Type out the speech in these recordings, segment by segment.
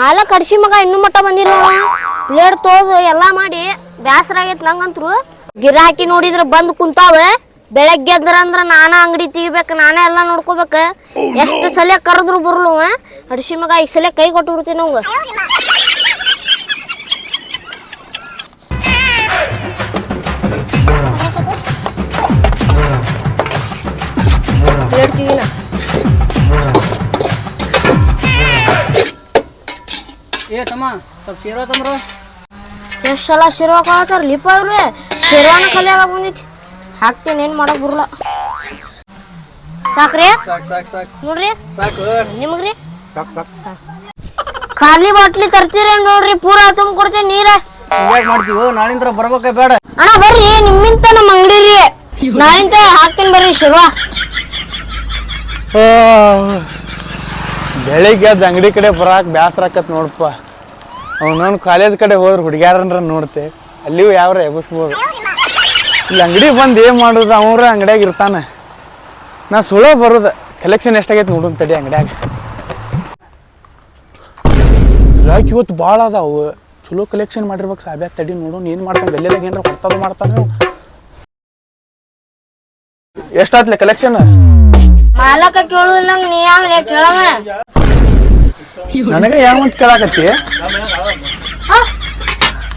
ಮಾಲಕ್ ಕಡ್ಸಿ ಮಗ ಇನ್ನು ಮಟ್ಟ ಬಂದಿಲ್ಲ ಪ್ಲೇಟ್ ತೋದು ಎಲ್ಲಾ ಮಾಡಿ ಬ್ಯಾಸರ ಆಗೈತ್ ನಂಗಂತ್ರು. ಗಿರಾಕಿ ನೋಡಿದ್ರ ಬಂದ್ ಕುಂತಾವ. ಬೆಳಗ್ಗೆ ಎದ್ರ ಅಂದ್ರ ನಾನ ಅಂಗಡಿ ತೆಗಿಬೇಕು ನಾನೇ ಎಲ್ಲಾ ನೋಡ್ಕೋಬೇಕ. ಎಷ್ಟು ಸಲ ಕರೆದ್ರು ಬರ್ಲು ಹಡ್ಸಿ ಮಗ ಈಗ ಸಲ ಕೈ ಕೊಟ್ಟು ಬಿಡ್ತೀನಿ ಅವಂಗ ಸ್ವಲ್ಪ ಸೇರೋ ತಂದ್ರು ಎಷ್ಟು ಸಲ ಶಿರ್ವಾ ಕೊಳತ್ತಾರ ಲಿಪ ಅವ್ರು ಶಿರ್ವಾನ ಖಾಲಿ ಆಗ ಬಂದೈತಿ. ಹಾಕ್ತೀನಿ ಏನ್ ಮಾಡಕ್ ಬರಲ್ಲ. ಸಾಕ್ರಿ? ಸಾಕ್ ಸಾಕ್ ಸಾಕ್. ನೋಡ್ರಿ. ಸಾಕು. ನಿಮಗ್ರಿ? ಸಾಕ್ ಸಾಕ್. ಖಾಲಿ ಬಾಟ್ಲಿ ತರ್ತೀರ ನೋಡ್ರಿ ಪೂರಾ ತುಂಬ ಕೊಡ್ತೇನೆ ನೀರ. ಹಿಂಗ್ಯಾಕ್ ಮಾಡ್ತೀವೋ? ನಾಳಿಂದ್ರ ಬರ್ಬೇಕ ಬೇಡ. ಅಣ್ಣ ಬರ್ರಿ ನಿಮ್ಮಿಂತ ನಮ್ಮ ಅಂಗಡಿ ರೀ ನಾಳಿಂದ ಹಾಕ್ತೀನಿ ಬರ್ರಿ ಶಿರ್ವಾ ಬೆಳಿಗ್ಗೆ ಎದ್ದು ಅಂಗಡಿ ಕಡೆ ಬರಾಕ್ ಬ್ಯಾಸರ ಆಕತ್ ನೋಡಪ್ಪ ಅವನವ್ನು ಕಾಲೇಜ್ ಕಡೆ ಹೋದ್ರೆ ಹುಡುಗ್ಯಾರನ್ರ ನೋಡ್ತೆ. ಅಲ್ಲಿಯೂ ಯಾವ್ರ ಎಬಸ್ಬೋದು ಇಲ್ಲಿ ಅಂಗಡಿ ಬಂದು ಏನು ಮಾಡೋದು? ಅವ್ರ ಅಂಗಡಿಯಾಗ ಇರ್ತಾನೆ. ನಾ ಸುಳ್ಳೋ ಬರೋದು. ಕಲೆಕ್ಷನ್ ಎಷ್ಟಾಗೈತೆ ನೋಡು ತಡಿ ಅಂಗಡಿಯಾಗ. ಗಿರಾಕಿ ಇವತ್ತು ಭಾಳ ಅದಾವು. ಚಲೋ ಕಲೆಕ್ಷನ್ ಮಾಡಿರ್ಬೇಕು ಸಾಬ್ಯಾ ತಡಿ ನೋಡು. ಏನು ಮಾಡ್ತಾನೆ? ಗಲ್ಲಿದಾಗ ಏನಾರ ಹೊರ್ತದ ಮಾಡ್ತಾನೆ. ಎಷ್ಟಾತ್ಲೆ ಕಲೆಕ್ಷನ್ ಮಾಲಕ ಕೇಳುದಿಲ್ಲ ನೀ ಯಾವ ಕೇಳವ? ನನಗ ಯಾವಂತ ಕೇಳಾಕತ್ತಿ?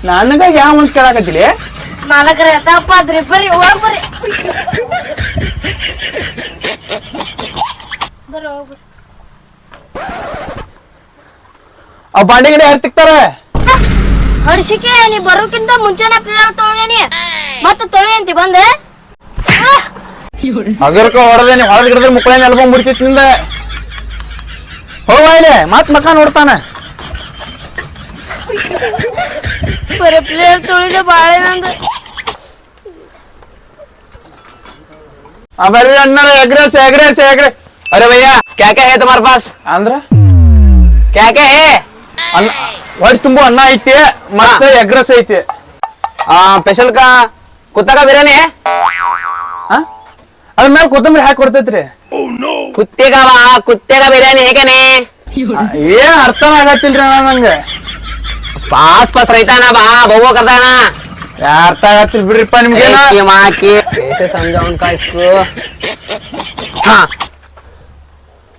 ನನಗ ಯಾವಂತ ಕೇಳಾಕತ್ತಿಲಿ ಮಾಲಕರ ತಪ್ಪ ಅದ್ರಿ ಬರ್ರಿ ಒಳಗ್ ಬರ್ರಿ. ಬರ್ರಿ ಒಳಗ್ ಬರ್ರಿ. ಆ ಬಾಂಡೆ ಗಿಡ ಯಾರು ತಿಕ್ತಾರ? ಹಡ್ಸಿಕೆ ನೀ ಬರೋಕಿಂತ ಮುಂಚೆನೆ ಪ್ಲೇಟ್ ತೊಳೆದೇನಿ ಮತ್ತೆ ತೊಳೆಯಂತಿ ಬಂದೆ. ಅಗರ್ಕ ಹೊಡೆದೆ ನೀ ಹೊಡೆದ್ ಗಿಡದ್ರ ಮುಕ್ಕಳ ನೆಲ್ಬಂಗ್ ಬಿಡ್ತಿತ್ತು ನಿಂದ. ಹೋಗ ಇಲ್ಲಿ ಮತ್ ಮಕ ನೋಡ್ತಾನ. ಬರೀ ಪ್ಲೇಟ್ ತೊಳಿದೆ ಬಾಳೆ ನಂದು ಆ ಬರ್ರಿ ಅಣ್ಣರ ಎಗ್ರೆಸ್ ಎಗ್ರೆಸ್ ಎಗ್ರೆಸ್ अरे भैया क्या क्या है तुम्हारे पास ಅಂದ್ರ क्या क्या है ಅನ್ನ ಹೊಟ್ಟೆ ತುಂಬು ಅನ್ನ ಐತಿ ಮತ್ತೆ ಎಗ್ರೆಸ್ ಐತಿ स्पेशल का कुत्ता का बिरयानी है ಆ? ಅದ್ರ ಮೇಲೆ ಕೊತ್ತಂಬರಿ ಹಾಕಿ ಕೊಡ್ತೈತ್ರಿ कुत्ते का बा कुत्ते का बिरयानी है क्या नहीं ಆ, ಏನ್ ಅರ್ಥನ ಆಗತ್ತಿಲ್ರಿ ಅಣ್ಣ ನಂಗೆ पास पास रहता है ना बा बहु करता है ना ಯಾ ಅರ್ಥ ಆಗತ್ತಿಲ್ ಬಿಡ್ರಿಪ್ಪ ನಿಮ್ಗೆ इसकी माँ की कैसे समझाऊं उनका इसको हाँ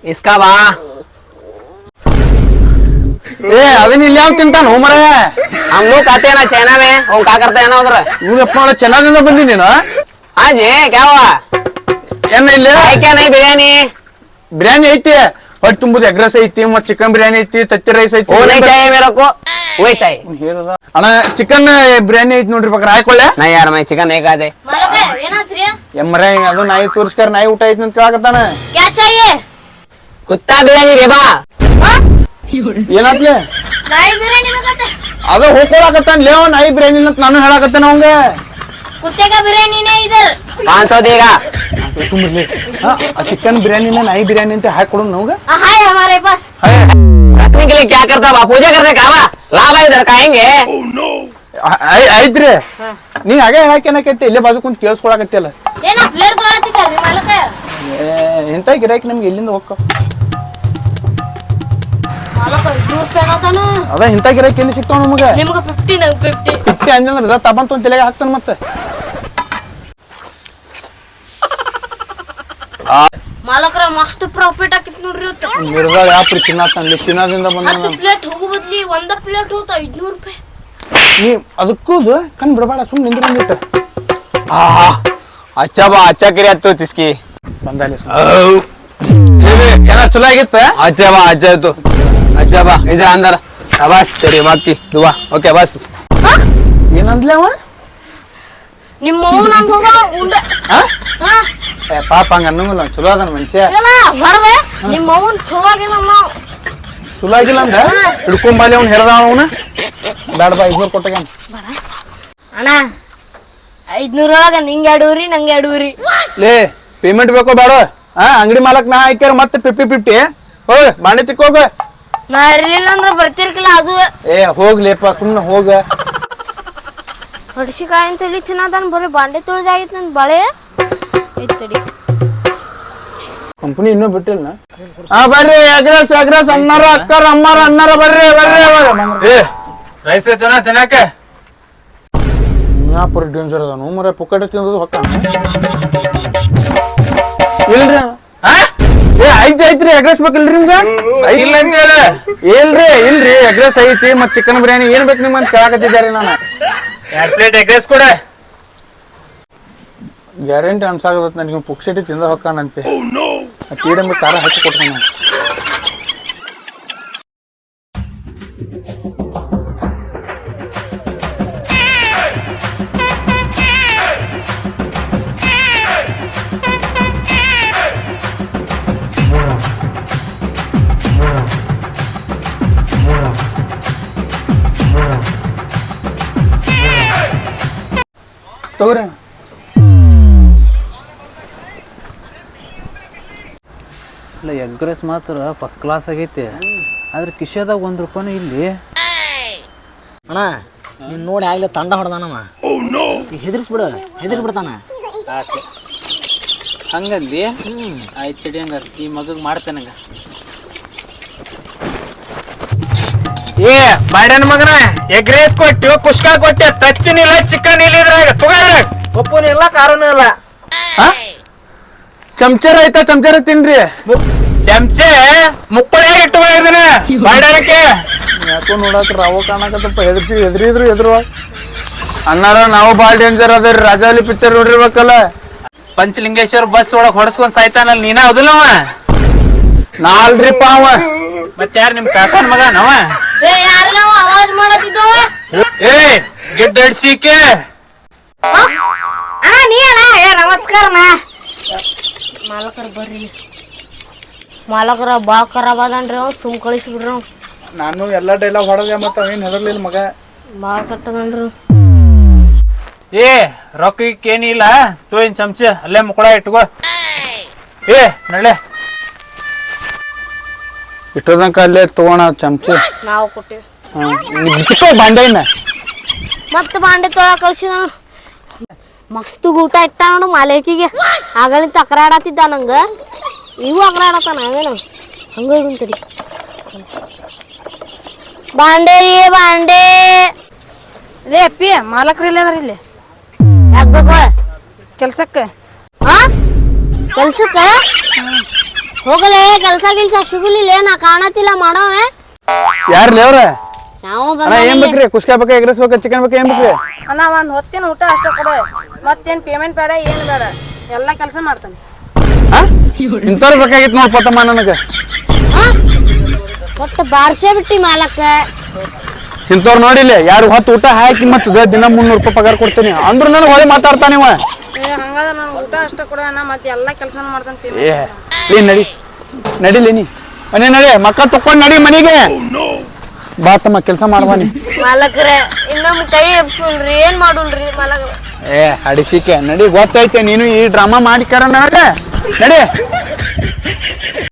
इसका बा ಏ ಅದನ್ನ ಇಲ್ಲಿ ಯಾವ ತಿಂತಾನ ಮರ हम लोग खाते हैं ना चाइना में वो क्या करते हैं ना उधर ಇವ್ರಪ್ಪ ಚೆನ್ನಾಗಿಂದ ಬಂದಿ ನೀನು हाँ जी क्या हुआ ಏನ ಇಲ್ಲಿ है क्या नहीं बिरयानी ಬಿರಿಯಾನಿ ಐತಿ ಹೊಟ್ಟೆ ತುಂಬುದು ಎಗ್ ರೈಸ್ ಐತಿ ಮತ್ ಚಿಕನ್ ಬಿರಿಯಾನಿ ಐತಿ ತತ್ತಿ ರೈಸ್ ಐತಿ वो नहीं चाहिए मेरे को वही चाहिए ಹೇಳದ ಅಣ್ಣ ಚಿಕನ್ ಬಿರಿಯಾನಿ ಐತಿ ನೋಡ್ರಿ ಬೇಕಾರೆ ಹಾಕೊಳ್ಳೆ नहीं यार मैं चिकन नहीं खाते ಮಾಲಕ ಏನಾತ್ರಿ ಎಮ್ಮರ ಅದು ನಾಯಿ ತೋರಿಸ್ಕಾರ ನಾಯಿ ಊಟ ಐತಿ ಅಂತ ಕೇಳಾಕತ್ತಾನ ಕ್ಯಾ ಚಾಹಿಯೆ कुत्ता बिरयानी बेबा ಏನಾತ್ಲೆ ನಾಯಿ ಬಿರಿಯಾನಿ ಬೇಕತ್ತೆ ಅದ ಹೋಗ್ಕೊಳಕತ್ತಾನ ಲೇವ ನಾಯಿ ಬಿರಿಯಾನಿ ಅಂತ ನಾನು ಹೇಳಾಕತ್ತಾನ ಅವಂಗ कुत्ते का बिरयानी नहीं इधर पाँच सौ देगा ಸುಮ್ಮನೆ ಆ ಚಿಕನ್ ಬಿರಿಯಾನಿನ ನಾಯಿ ಬಿರಿಯಾನಿ ಅಂತ ಹಾಕಿ ಕೊಡು ನಮ್ಗ हाँ है हमारे पास रखने के लिए क्या करता बा पूजा करने का बा ला भाई इधर खाएंगे ಆ- ಐ- ಐತ್ರಿ ನೀ ಹಾಗೆ ಹೇಳಾಕೇನಕೈತಿ ಇಲ್ಲೇ ಬಾಜು ಕುಂತ ಕೇಳಿಸ್ಕೊಳಕತ್ತಿಯಲ್ಲ ಏನ ಪ್ಲೇಟ್ ತೊಗೊಳತ್ತಿದ್ದಾರಿ ಮಾಲಕ ಎಂತ ಗಿರಾಕಿ ನಮ್ಗೆ ಎಲ್ಲಿಂದ ಹೋಗ್ಕ ಮಾಲಕ ನೂರು ರೂಪಾಯಿ ಅನ್ನೋತಾನ ಅದ ಇಂಥ ಗಿರಾಕಿ ಎಲ್ಲಿ ಸಿಗ್ತಾವ ನಮಗೆ ನಿಮ್ಗೆ ಫಿಫ್ಟಿ ನಂಗೆ ಫಿಫ್ಟಿ ಫಿಫ್ಟಿ ಅಂದ್ರ ತಬಂತ ಒಂದು ತಲೆಗೆ ಹಾಕ್ತಾನ ಮತ್ತೆ ಮಾಲಕರ ಮಸ್ತ್ ಪ್ರಾಫಿಟ್ ಆಕಿತ್ ನೋಡ್ರಿ ಇವತ್ತು. ಮಿರ್ದಾಳ ಯಾಪ್ರಿ ತಿನ್ನತ್ತಂದ್ಲಿ ಚೀನಾದಿಂದ ಬಂದ ಹತ್ತು ಪ್ಲೇಟ್ ಹೋಗೋ ಬದ್ಲಿ ಒಂದ ಪ್ಲೇಟ್ ಹೋತ ಐದ್ನೂರು ರೂಪಾಯಿ. ನೀ ಅದಕ್ಕೂ ಕಣ್ ಬಿಡಬೇಡ ಸುಮ್ಮನೆ ನಿಂತು ಬಂದ್ಬಿಟ್ಟು ಆ ಅಚ್ಚಾ ಬಾ ಅಚ್ಚಾ ಕರಿ ಹತ್ತು ತಿಸ್ಕಿ. ಬಂದಲ್ಲಿ ಏನ ಚಲೋ ಆಗಿತ್ತ? ಅಚ್ಚಾ ಬಾ ಅಚ್ಚಾ ಆಯ್ತು ಅಚ್ಚಾ ಬಾ ನಿಜ ಅಂದಾರ. ಅಬಾಸ್ ತೆರಿ ಮಾಕಿ. ದುವಾ ಓಕೆ ಅಬಾಸ್ ಏನಂದ್ಲಿ ಅವ? ನಿಮ್ಮ ಅವ್ವ ನಂಗ್ ಹೋಗ ಉಂಡ. ಹಾ? ಪಾಪ ಹಂಗ ಅನ್ನಂಗಿಲ್ಲ ಚಲೋ ಅದನ್ ಮುಂಚೆ ನಿಮ್ಮ ಅವನ್ ಚಲೋ ಆಗಿಲ್ಲ ನಾವು ಚಲೋ ಆಗಿಲ್ಲ ಅಂದ? ಹಿಡ್ಕೊಂಬಲ್ಲಿ ಅವ್ನು ಹೇಳ್ದ ಅವನ? ಬೇಡ ಬಾ ಐದ್ನೂರು ಕೊಟ್ಟಾಗ ಅಣ್ಣ ಐದ್ನೂರೊಳಗ ನಿಂಗೆ ಎರಡೂರಿ ನಂಗೆ ಎರಡೂರಿ ಲೇ ಪೇಮೆಂಟ್ ಬೇಕೋ ಬೇಡ? ಹಾ ಅಂಗಡಿ ಮಾಲಕ್ ನಾ ಹಾಕ್ಯಾರ ಮತ್ತೆ ಫಿಫ್ಟಿ ಫಿಫ್ಟಿ ಹೋಗ ಬಾಂಡೆ ತಿಕ್ಕೋಗ ನಾ ಇರ್ಲಿಲ್ಲ ಅಂದ್ರೆ ಬರ್ತಿರ್ಕಿಲ್ಲ ಅದು. ಏ ಹೋಗ್ಲೇಪ ಸುಮ್ಮನೆ ಹೋಗ. ಹೊಡಿಸಿಕಾಯಿ ಅಂತ ಹೇಳಿ ತಿನ್ನೋದನ್ ಬರೀ ಬಾಂಡೆ ತುಳಿದಾಗಿತ್ತು ನನ್ ಬಳೆ. ಐತ್ ತಡಿ ಕಂಪನಿ ಇನ್ನೂ ಬಿಟ್ಟಿಲ್ಲ ಆ ಬರ್ರಿ ಅಗ್ರಸ್ ಅಗ್ರಸ್ ಅನ್ನಾರ ಅಕ್ಕಾರ ಅಮ್ಮಾರ ಅನ್ನಾರ ಬರ್ರಿ ಬರ್ರಿ ಏ ರೈಸ್ ಐತನ ತಿನ್ನಕ್ಕೆ? ಪುರಿ ಡೇಂಜರ್ ಅದ ನೋ ಮರ ಪುಕ್ಕಟ ತಿಂದದು ಹೊಕ್ಕ ಇಲ್ರಿ. ಏ ಐತಿ ಐತ್ರಿ ಅಗ್ರೆಸ್ ಬೇಕಿಲ್ರಿ ನಿಮ್ಗೆ? ಇಲ್ಲ ಅಂತ ಹೇಳ. ಇಲ್ರಿ ಇಲ್ರಿ ಅಗ್ರೆಸ್ ಐತಿ ಮತ್ ಚಿಕನ್ ಬಿರಿಯಾನಿ ಏನ್ ಬೇಕು ನಿಮ್ಮಂತ ಕೇಳಾಕತ್ತಿದ್ದಾರೆ ನಾನು. ಎರಡ್ ಪ್ಲೇಟ್ ಎಗ್ ರೈಸ್ ಕೊಡೆ. ಗ್ಯಾರಂಟಿ ಅನ್ಸಾಗತ್ತ ನನಗೆ ಪುಕ್ಸೆಟಿ ತಿಂದ ಹೊಕ್ಕಾನಂತೆ. ತೀಡಂಬಿ ಖಾರ ಹಾಕಿ ಕೊಡ್ತಾನೆ ನಾನು. ತಗೋರಿ. ಇಲ್ಲ ಎಗ್ ರೈಸ್ ಮಾತ್ರ ಫಸ್ಟ್ ಕ್ಲಾಸ್ ಆಗೈತಿ. ಆದ್ರೆ ಕಿಶೋದಾಗ ಒಂದ್ ರೂಪಾಯಿ ಇಲ್ಲಿ. ಅಣ್ಣ ನೀನ್ ನೋಡಿ ಆಗ್ಲೇ ತಂಡ ಹೊಡೆದಾನಮ್ಮ ಹೆದರ್ಸ್ಬಿಡು ಹೆದರ್ ಬಿಡ್ತಾನ ಹಂಗಂದಿ? ಆಯ್ತು ತಡಿ ಹಂಗ ಈ ಮಗಗ್ ಮಾಡ್ತೇನೆ ಏ ಮಾಡ್ಯಾನ ಮಗನ ಎಗ್ ರೈಸ್ ಕೊಟ್ಟಿ ಕುಷ್ಕ ಕೊಟ್ಟೆ ತಚ್ಚಿನಿಲ್ಲ ಚಿಕನ್ ಇಲ್ಲ ಇದ್ರಾಗ ತಗೋದ್ರಾಗ ಒಪ್ಪುನು ಇಲ್ಲ ಕಾರನೂ ಇಲ್ಲ. ಚಮಚರ ಐತ ಚಮಚರ ತಿನ್ರಿ. ಚಮಚೆ ಮುಕ್ಕಳಾಗ ಇಟ್ಟುವ ಇದನ್ನ ಮಾಡ್ಯಾನಕ್ಕೆ ಯಾಕೋ ನೋಡಕ್ ರಾವ ಕಾಣಕತ್ತಪ್ಪ. ಹೆದರ್ಸಿ ಹೆದ್ರಿದ್ರು ಎದ್ರು ಅನ್ನಾರ ನಾವು ಬಾಳ್ ಡೇಂಜರ್ ಅದೇರಿ. ರಾಜಾಲಿ ಪಿಕ್ಚರ್ ನೋಡಿರ್ಬೇಕಲ್ಲ. ಪಂಚಲಿಂಗೇಶ್ವರ ಬಸ್ ಒಳಗ್ ಹೊಡಸ್ಕೊಂಡ್ ಸಾಯ್ತಾನಲ್ಲ ನೀನ ಹೌದಿಲ್ಲವ ನಾಲ್ರಿಪ್ಪ ಅವ. ಮತ್ ಯಾರ ನಿಮ್ ಕಾಕನ್ ಮಗ ನವ ಏ ಗಿಡ್ಡ ಹಿಡ್ಸಿಕೆ. ಮಾಲಕರ ಬರ್ರಿ. ಮಾಲಕರ ಭಾಳ ಖರಾಬ್ ಅದನ್ರಿ ಅವ್ನು ಸುಮ್ ಕಳಿಸ್ಬಿಡ್ರಿ ಅವ್ ನಾನು ಎಲ್ಲ ಡೈಲಾಗ್ ಹೊಡೆದೆ ಮತ್ತೆ ಏನ್ ಹೆದರ್ಲಿಲ್ಲ ಮಗ? ಬಾಳ ಕಟ್ಟದನ್ರಿ. ಏ ರೊಕ್ಕ ಏನಿಲ್ಲ ತೋ ಏನ್ ಚಮಚ ಅಲ್ಲೇ ಮುಕ್ಕಳ ಇಟ್ಕೋ. ಏ ನಳ್ಳೆ ಇಷ್ಟೋದಂಕ ಅಲ್ಲೇ ತಗೋಣ ಚಮಚ. ನಾವು ಕೊಟ್ಟಿವಿ. ಬಾಂಡೆನ? ಮತ್ತೆ ಬಾಂಡೆ ತೊಳ ಕಳ್ಸಿದ ಮಸ್ತ್ ಊಟ ಇಟ್ಟ ನೋಡು ಮಾಲೇಕಿಗೆ. ಆಗಲಿಂದ ತಕರಾಡತ್ತಿದ್ದ ನಂಗ. ಇವು ಅಕರಾಡತ್ತಾನ ನಾವೇನು ಹಂಗೆ ಕುಂತಡಿ ಬಾಂಡೆ ರೀ ಬಾಂಡೆ. ಲೇ ಅಪ್ಪಿ ಮಾಲಕ್ರು ಇಲ್ಲ ಅದ್ರ ಇಲ್ಲಿ? ಯಾಕ್ ಬೇಕು? ಕೆಲ್ಸಕ್ಕೆ? ಹಾ ಕೆಲ್ಸಕ್ಕ? ಹೋಗಲೇ ಕೆಲ್ಸ ಗಿಲ್ಸ ಸಿಗುಲಿಲ್ಲ ನಾ ಕಾಣತಿಲ್ಲ ಮಾಡೋ ಯಾರು ಲೇವ್ರ ನಾವು ಅಣ್ಣ ಏನ್ ಬೇಕ್ರಿ? ಕುಸ್ಕಾಯ್ ಬೇಕಾ ಎಗ್ರೆಸ್ ಬೇಕಾ ಚಿಕನ್ ಬೇಕಾ ಏನ್ ಬೇಕ್ರಿ? ಅಣ್ಣ ಒಂದು ಹೊತ್ತಿನ ಊಟ ಅಷ್ಟೇ ಕೊಡು. ಮತ್ತೇನು ಪೇಮೆಂಟ್ ಬೇಡ ಏನು ಬೇಡ ಎಲ್ಲ ಕೆಲಸ ಮಾಡ್ತಾನೆ. ಇಂಥವ್ರು ಬೇಕಾಗಿತ್ತು ನೋಡ್ಪ ತಮ್ಮ ನನಗೆ. ಒಟ್ಟು ಬಾರ್ಸೆ ಬಿಟ್ಟಿ ಮಾಲಕ್ಕ. ಇಂಥವ್ರು ನೋಡಿಲ್ಲ ಯಾರು ಹೊತ್ತು ಊಟ ಹಾಕಿ ಮತ್ತೆ ದಿನ ಮುನ್ನೂರು ರೂಪಾಯಿ ಪಗಾರ ಕೊಡ್ತೀನಿ. ಅಂದ್ರು ನನಗೆ ಹೊಳೆ ಮಾತಾಡ್ತಾನೆ ಇವ. ಏ ಹಂಗಾದ್ರೆ ನಾನು ಊಟ ಅಷ್ಟೇ ಕೊಡ ಅಣ್ಣ ಮತ್ತೆ ಎಲ್ಲ ಕೆಲಸ ಮಾಡ್ತಾನೆ. ಏ ಏ ನಡಿ. ನಡಿಲಿ ನೀ. ಮನೆ ನಡಿ ಮಕ್ಕ ತಕ್ಕೊಂಡು ನಡಿ ಮನೆಗೆ. ಬಾ ತಮ್ಮ ಕೆಲಸ ನೀ. ಮಾಲಕ್ರೆ ಇನ್ನೊಮ್ಮೆ ಕೈ ಎಬ್ಸುನ್ರಿ ಏನ್ ಮಾಡುನ್ರಿ ಮಾಲಕ್ರ ಏ ಅಡಿಸಿಕೆ ನಡಿ ಗೊತ್ತೈತೆ ನೀನು ಈ ಡ್ರಾಮಾ ಮಾಡಿಕಾರ ನನಗೆ. ನಡಿ.